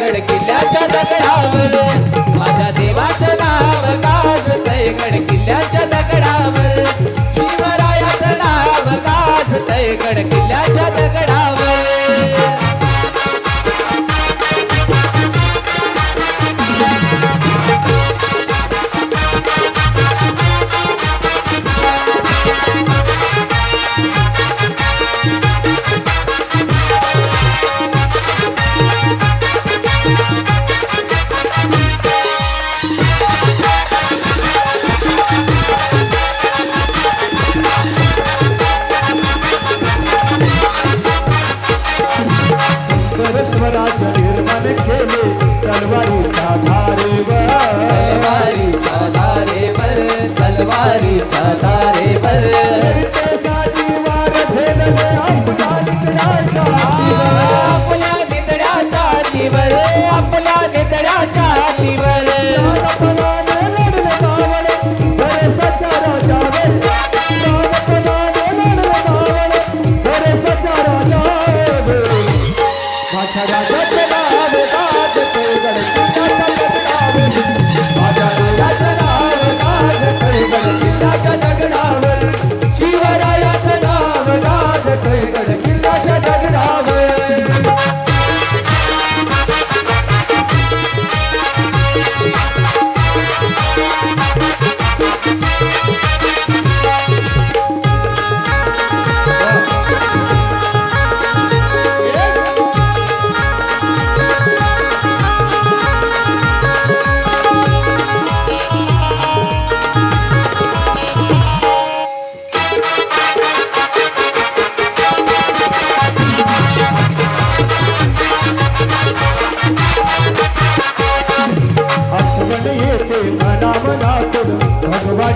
गडकिल्ल्याच्या दगडावर. परस्पराचं निर्माण केले तलवारीच्या धारेवर तलवारीच्या धारेवर तलवारीच्या धारेवर. ಜಗದ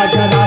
I Bacana.